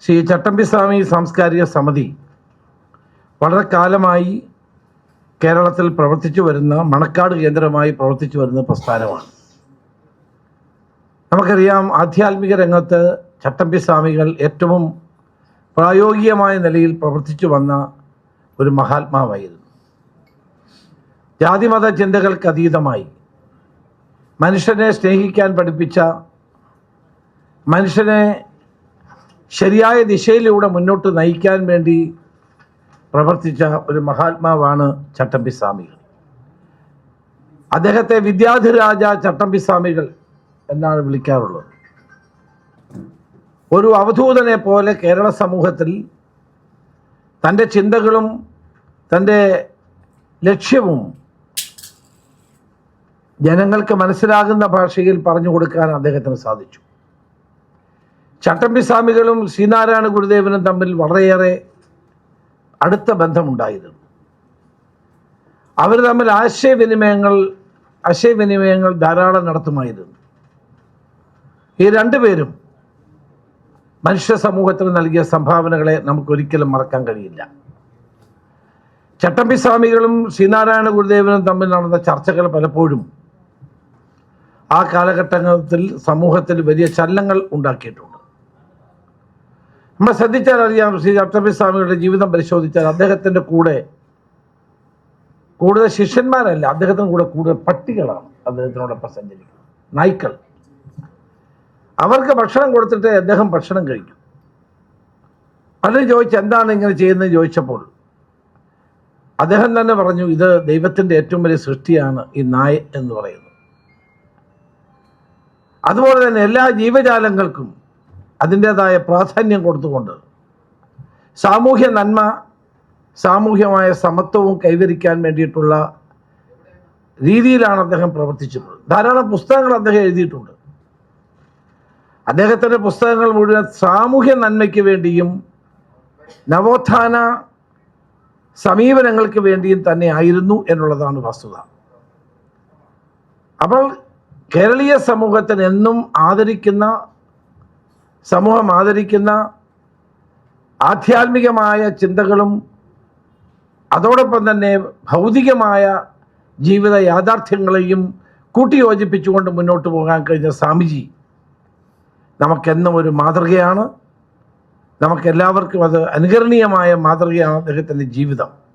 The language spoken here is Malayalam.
ശ്രീ ചട്ടമ്പിസ്വാമി സാംസ്കാരിക സമിതി വളരെ കാലമായി കേരളത്തിൽ പ്രവർത്തിച്ചു വരുന്ന മണക്കാട് കേന്ദ്രമായി പ്രവർത്തിച്ചു വരുന്ന പ്രസ്ഥാനമാണ്. നമുക്കറിയാം ആധ്യാത്മിക രംഗത്ത് ചട്ടമ്പി സ്വാമികൾ ഏറ്റവും പ്രായോഗികമായ നിലയിൽ പ്രവർത്തിച്ചു വന്ന ഒരു മഹാത്മാവായിരുന്നു. ജാതിമത ചിന്തകൾക്ക് അതീതമായി. മനുഷ്യനെ സ്നേഹിക്കാൻ പഠിപ്പിച്ച മനുഷ്യനെ ശരിയായ ദിശയിലൂടെ മുന്നോട്ട് നയിക്കാൻ വേണ്ടി പ്രവർത്തിച്ച ഒരു മഹാത്മാവാണ് ചട്ടമ്പി സ്വാമികൾ. അദ്ദേഹത്തെ വിദ്യാധിരാജ ചട്ടമ്പി സ്വാമികൾ എന്നാണ് വിളിക്കാറുള്ളത്. ഒരു അവധൂതനെ പോലെ കേരള സമൂഹത്തിൽ തന്റെ ചിന്തകളും തന്റെ ലക്ഷ്യവും ജനങ്ങൾക്ക് മനസ്സിലാകുന്ന ഭാഷയിൽ പറഞ്ഞു കൊടുക്കാൻ അദ്ദേഹത്തിന് സാധിച്ചു. ചട്ടമ്പി സ്വാമികളും ശ്രീനാരായണ ഗുരുദേവനും തമ്മിൽ വളരെയേറെ അടുത്ത ബന്ധമുണ്ടായിരുന്നു. അവർ തമ്മിൽ ആശയവിനിമയങ്ങൾ ആശയവിനിമയങ്ങൾ ധാരാളം നടത്തുമായിരുന്നു. ഈ രണ്ടുപേരും മനുഷ്യ സമൂഹത്തിന് നൽകിയ സംഭാവനകളെ നമുക്ക് ഒരിക്കലും മറക്കാൻ കഴിയില്ല. ചട്ടമ്പി സ്വാമികളും ശ്രീനാരായണ ഗുരുദേവനും തമ്മിൽ നടന്ന ചർച്ചകൾ പലപ്പോഴും ആ കാലഘട്ടത്തിൽ സമൂഹത്തിൽ വലിയ ചലനങ്ങൾ ഉണ്ടാക്കിയിട്ടുണ്ട്. നമ്മൾ ശ്രദ്ധിച്ചാൽ അറിയാം ശ്രീ ചട്ടമ്പി സ്വാമികളുടെ ജീവിതം പരിശോധിച്ചാൽ അദ്ദേഹത്തിന്റെ കൂടെ കൂടുതൽ ശിഷ്യന്മാരല്ല അദ്ദേഹത്തിന് കൂടെ കൂടുതൽ പട്ടികളാണ് അദ്ദേഹത്തിനോടൊപ്പം സഞ്ചരിക്കുന്നത്. നായ്ക്കൾ. അവർക്ക് ഭക്ഷണം കൊടുത്തിട്ട് അദ്ദേഹം ഭക്ഷണം കഴിക്കും. അതിന് ചോദിച്ച് എന്താണ് ഇങ്ങനെ ചെയ്യുന്നത് ചോദിച്ചപ്പോൾ അദ്ദേഹം തന്നെ പറഞ്ഞു ഇത് ദൈവത്തിന്റെ ഏറ്റവും വലിയ സൃഷ്ടിയാണ് ഈ നായ് എന്ന് പറയുന്നത് അതുപോലെ തന്നെ എല്ലാ ജീവജാലങ്ങൾക്കും അതിന്റെതായ പ്രാധാന്യം കൊടുത്തുകൊണ്ട് സാമൂഹ്യ നന്മ സാമൂഹ്യമായ സമത്വവും കൈവരിക്കാൻ വേണ്ടിയിട്ടുള്ള രീതിയിലാണ് അദ്ദേഹം പ്രവർത്തിച്ചിട്ടുള്ളത്. ധാരാളം പുസ്തകങ്ങൾ അദ്ദേഹം എഴുതിയിട്ടുണ്ട്. അദ്ദേഹത്തിന്റെ പുസ്തകങ്ങൾ മുഴുവൻ സാമൂഹ്യ നന്മയ്ക്ക് വേണ്ടിയും നവോത്ഥാന സമീപനങ്ങൾക്ക് വേണ്ടിയും തന്നെ ആയിരുന്നു എന്നുള്ളതാണ് വസ്തുത. അപ്പോൾ കേരളീയ സമൂഹത്തിന് എന്നും ആദരിക്കുന്ന സമൂഹം ആദരിക്കുന്ന ആധ്യാത്മികമായ ചിന്തകളും അതോടൊപ്പം തന്നെ ഭൗതികമായ ജീവിത യാഥാർത്ഥ്യങ്ങളെയും കൂട്ടിയോജിപ്പിച്ചുകൊണ്ട് മുന്നോട്ട് പോകാൻ കഴിഞ്ഞ സ്വാമിജി നമുക്കെന്നും ഒരു മാതൃകയാണ്. നമുക്കെല്ലാവർക്കും അത് അനുകരണീയമായ മാതൃകയാണ് അദ്ദേഹത്തിന്റെ ജീവിതം.